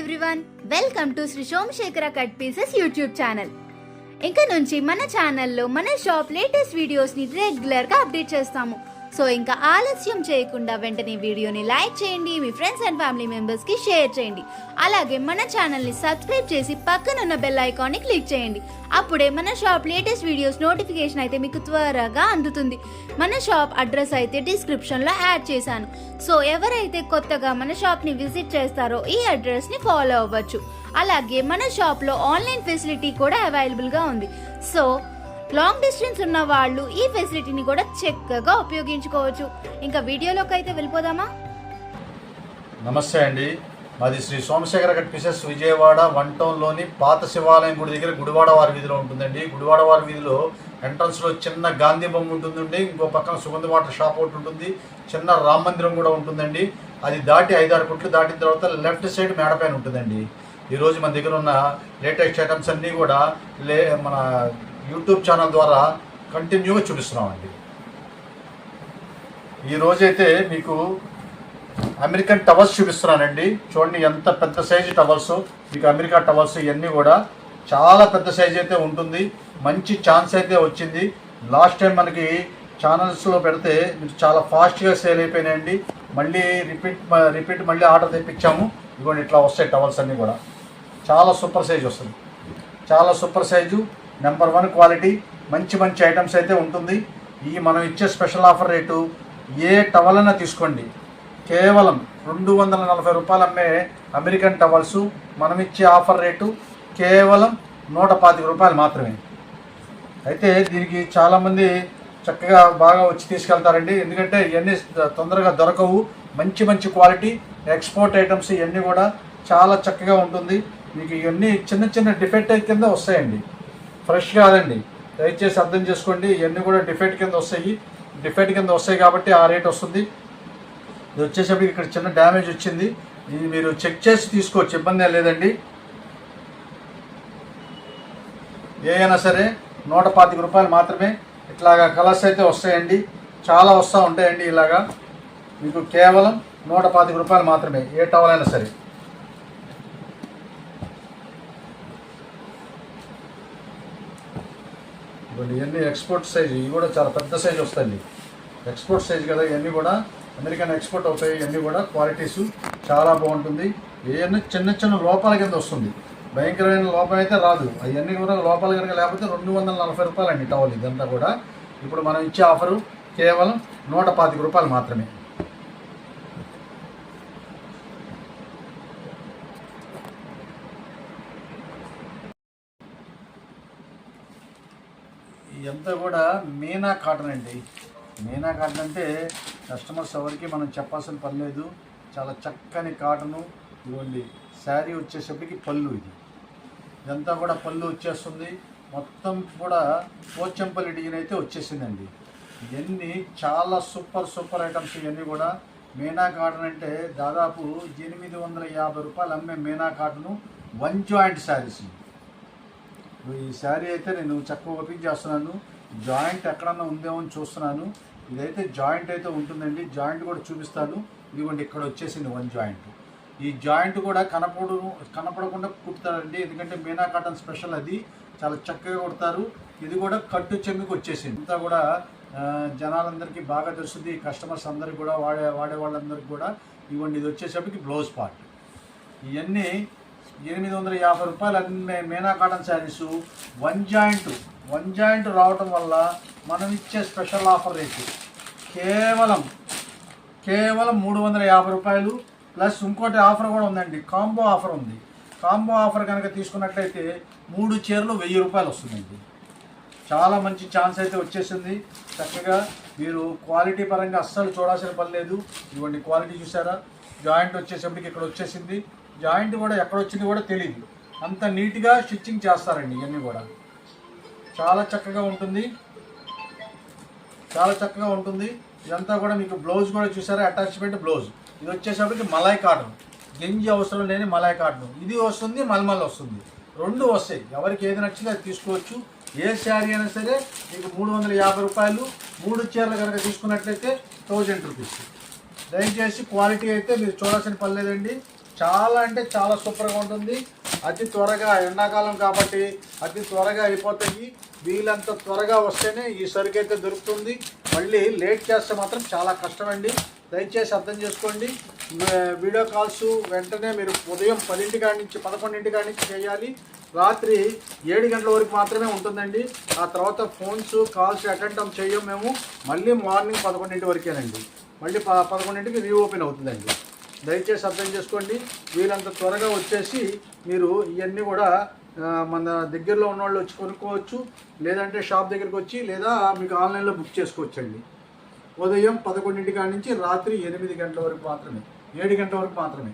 Everyone welcome to Shri Somashekhara cut pieces YouTube channel ఇంకా నుంచి మన ఛానల్లో మన షాప్ లేటెస్ట్ వీడియోస్ని రెగ్యులర్గా అప్డేట్ చేస్తాము. సో ఇంకా ఆలస్యం చేయకుండా వెంటనే వీడియోని లైక్ చేయండి మీ ఫ్రెండ్స్ అండ్ ఫ్యామిలీ మెంబర్స్కి షేర్ చేయండి. అలాగే మన ఛానల్ని సబ్స్క్రైబ్ చేసి పక్కనున్న బెల్ ఐకాన్ని క్లిక్ చేయండి. అప్పుడే మన షాప్ లేటెస్ట్ వీడియోస్ నోటిఫికేషన్ అయితే మీకు త్వరగా అందుతుంది. మన షాప్ అడ్రస్ అయితే డిస్క్రిప్షన్లో యాడ్ చేశాను. సో ఎవరైతే కొత్తగా మన షాప్ని విజిట్ చేస్తారో ఈ అడ్రస్ని ఫాలో అవ్వచ్చు. అలాగే మన షాప్లో ఆన్లైన్ ఫెసిలిటీ కూడా అవైలబుల్గా ఉంది. సో లాంగ్ డిస్టెన్స్ ఉన్న వాళ్ళు ఈ ఫెసిలిటీని కూడా చక్కగా ఉపయోగించుకోవచ్చు. ఇంకా వీడియోలోకి అయితే వెళ్ళిపోదామా? నమస్తే అండి. మాది Shri Somasekhara cut pieces Vijayawada one టౌన్లోని పాత శివాలయం గుడి దగ్గర గుడివాడ వారి వీధిలో ఉంటుందండి. గుడివాడ వారి వీధిలో ఎంట్రన్స్లో చిన్న గాంధీ బొమ్మ ఉంటుందండి. ఇంకో పక్కన సుగంధ వాటర్ షాప్ ఒకటి ఉంటుంది. చిన్న రామ మందిరం కూడా ఉంటుందండి. అది దాటి ఐదారు కుట్లు దాటిన తర్వాత లెఫ్ట్ సైడ్ మేడపైన ఉంటుందండి. ఈరోజు మన దగ్గర ఉన్న లేటెస్ట్ ఐటమ్స్ అన్నీ కూడా లే మన యూట్యూబ్ ఛానల్ ద్వారా కంటిన్యూగా చూపిస్తున్నామండి. ఈరోజైతే మీకు అమెరికన్ టవర్స్ చూపిస్తున్నానండి. చూడండి ఎంత పెద్ద సైజు టవర్స్. మీకు అమెరికా టవర్స్ ఇవన్నీ కూడా చాలా పెద్ద సైజు అయితే ఉంటుంది. మంచి ఛాన్స్ అయితే వచ్చింది. లాస్ట్ టైం మనకి ఛానల్స్లో పెడితే మీకు చాలా ఫాస్ట్గా సేల్ అయిపోయినాయండి. మళ్ళీ రిపీట్ రిపీట్ మళ్ళీ ఆర్డర్ తెప్పించాము. ఇదిగోండి ఇట్లా వస్తాయి టవల్స్ అన్నీ కూడా. చాలా సూపర్ సైజ్ వస్తుంది. చాలా super size. Number one quality మంచి మంచి ఐటమ్స్ అయితే ఉంటుంది. ఈ మనం ఇచ్చే స్పెషల్ ఆఫర్ రేటు ఏ టవల్ అయినా తీసుకోండి. కేవలం రెండు వందల నలభై రూపాయలు అమ్మే అమెరికన్ టవల్స్ మనం ఇచ్చే ఆఫర్ రేటు కేవలం నూట పాతిక రూపాయలు మాత్రమే. అయితే దీనికి చాలామంది చక్కగా బాగా వచ్చి తీసుకెళ్తారండి. ఎందుకంటే ఇవన్నీ తొందరగా దొరకవు. మంచి మంచి క్వాలిటీ ఎక్స్పోర్ట్ ఐటమ్స్ ఇవన్నీ కూడా చాలా చక్కగా ఉంటుంది. మీకు ఇవన్నీ చిన్న చిన్న డిఫెక్ట్ కింద వస్తాయండి. ఫ్రెష్ కాదండి. దయచేసి అర్థం చేసుకోండి. ఇవన్నీ కూడా డిఫెక్ట్ కింద వస్తాయి. డిఫెక్ట్ కింద వస్తాయి కాబట్టి ఆ రేట్ వస్తుంది. ఇది వచ్చేసరికి ఇక్కడ చిన్న డ్యామేజ్ వచ్చింది. ఇది మీరు చెక్ చేసి తీసుకోవచ్చు. ఇబ్బంది లేదండి. ఏదైనా సరే నూట పాతిక రూపాయలు మాత్రమే ఇట్లాగా కలర్స్ అయితే వస్తాయండి. చాలా వస్తూ ఉంటాయండి ఇలాగా. మీకు కేవలం నూట పాతిక రూపాయలు మాత్రమే. ఏ టవల్ అయినా సరే. ఇవన్నీ ఎక్స్పోర్ట్ సైజ్ ఇవి కూడా చాలా పెద్ద సైజ్ వస్తాయి ఎక్స్పోర్ట్ సైజ్ కదా ఇవన్నీ కూడా అమెరికన్ ఎక్స్పోర్ట్ అవుతాయి ఇవన్నీ కూడా క్వాలిటీస్ చాలా బాగుంటుంది. ఇవన్నీ చిన్న చిన్న లోపాల కింద వస్తుంది. భయంకరమైన లోపం అయితే రాదు. అవన్నీ కూడా లోపాలు కనుక లేకపోతే రెండు వందల నలభై రూపాయలు అండి టవల్ ఇదంతా కూడా. ఇప్పుడు మనం ఇచ్చే ఆఫరు కేవలం నూట పాతిక రూపాయలు మాత్రమే. ఇదంతా కూడా మీనా కాటన్ అండి. మీనా కాటన్ అంటే కస్టమర్స్ ఎవరికి మనం చెప్పాల్సిన పని లేదు. చాలా చక్కని కాటను. ఇవ్వండి. శారీ వచ్చేసప్పటికి పళ్ళు ఇది. ఇదంతా కూడా పళ్ళు వచ్చేస్తుంది. మొత్తం కూడా పోచంపల్లి డిజైన్ అయితే వచ్చేసిందండి. ఇవన్నీ చాలా సూపర్ సూపర్ ఐటమ్స్ ఇవన్నీ కూడా. మీనా కాటన్ అంటే దాదాపు ఎనిమిది వందల యాభై రూపాయలు అమ్మే Meena cotton. One joint saris నువ్వు ఈ శారీ అయితే నేను చక్కగా ఓపెన్ చేస్తున్నాను. జాయింట్ ఎక్కడన్నా ఉందేమో అని చూస్తున్నాను. ఇదైతే జాయింట్ అయితే ఉంటుందండి. జాయింట్ కూడా చూపిస్తాను. ఇదిగోండి ఇక్కడ వచ్చేసింది వన్ జాయింట్. ఈ జాయింట్ కూడా కనపడు కనపడకుండా కుడతారండి ఎందుకంటే మీనా కాటన్ స్పెషల్ అది. చాలా చక్కగా కుడతారు. ఇది కూడా కట్టు చెమ్మికి వచ్చేసింది. అంతా కూడా జనాలందరికీ బాగా తెలుస్తుంది. కస్టమర్స్ అందరికి కూడా వాడే వాడే వాళ్ళందరికీ కూడా. ఇవ్వండి ఇది వచ్చేసరికి బ్లౌజ్ పార్ట్. ఇవన్నీ ఎనిమిది వందల యాభై రూపాయలు అమ్మే Meena cotton saris. One joint one joint రావటం వల్ల మనం ఇచ్చే స్పెషల్ ఆఫర్ రేటు కేవలం కేవలం మూడు వందల యాభై రూపాయలు. ప్లస్ ఇంకోటి ఆఫర్ కూడా ఉందండి. కాంబో ఆఫర్ ఉంది. కాంబో ఆఫర్ కనుక తీసుకున్నట్లయితే మూడు చీరలు వెయ్యి రూపాయలు వస్తుందండి. చాలా మంచి ఛాన్స్ అయితే వచ్చేసింది. చక్కగా మీరు క్వాలిటీ పరంగా అస్సలు చూడాల్సిన పని లేదు. ఇవ్వండి క్వాలిటీ చూసారా? జాయింట్ వచ్చేసప్పటికి ఇక్కడ వచ్చేసింది. జాయింట్ కూడా ఎక్కడొచ్చింది కూడా తెలియదు అంత నీట్గా స్టిచ్చింగ్ చేస్తారండి ఇవన్నీ కూడా. చాలా చక్కగా ఉంటుంది. చాలా చక్కగా ఉంటుంది. ఇదంతా కూడా మీకు బ్లౌజ్ కూడా చూసారా? Attachment blouse. ఇది వచ్చేసరికి మలాయ్ కాటన్. గెంజి అవసరం లేని మలాయ్ కాటన్. ఇది వస్తుంది మల్మల్ వస్తుంది. రెండు వస్తాయి. ఎవరికి ఏది నచ్చిందో అది తీసుకోవచ్చు. ఏ శారీ అయినా సరే మీకు మూడు వందల యాభై రూపాయలు మూడు చీరలు కనుక తీసుకున్నట్లయితే థౌజండ్ రూపీస్. దయచేసి క్వాలిటీ అయితే మీరు చూడాల్సిన పని లేదండి. చాలా అంటే చాలా సూపర్గా ఉంటుంది. అతి త్వరగా ఎండాకాలం కాబట్టి అతి త్వరగా అయిపోతాయి. వీలంత త్వరగా వస్తేనే ఈ సరుకు అయితే దొరుకుతుంది. మళ్ళీ లేట్ చేస్తే మాత్రం చాలా కష్టమండి. దయచేసి అర్థం చేసుకోండి. వీడియో కాల్స్ వెంటనే మీరు ఉదయం పదింటి కాడి నుంచి పదకొండింటి కాడి నుంచి చేయాలి. రాత్రి ఏడు గంటల వరకు మాత్రమే ఉంటుందండి. ఆ తర్వాత ఫోన్స్ కాల్స్ అటెండ్ చేయం మేము. మళ్ళీ మార్నింగ్ పదకొండింటి వరకేనండి. మళ్ళీ ప పదకొండింటికి రీఓపెన్ అవుతుందండి. దయచేసి అర్థం చేసుకోండి. వీరంత త్వరగా వచ్చేసి మీరు ఇవన్నీ కూడా మన దగ్గరలో ఉన్న వాళ్ళు వచ్చి కొనుక్కోవచ్చు లేదంటే షాప్ దగ్గరికి వచ్చి లేదా మీకు ఆన్లైన్లో బుక్ చేసుకోవచ్చండి. ఉదయం పదకొండింటి కాడి నుంచి రాత్రి ఎనిమిది గంటల వరకు మాత్రమే ఏడు గంటల వరకు మాత్రమే.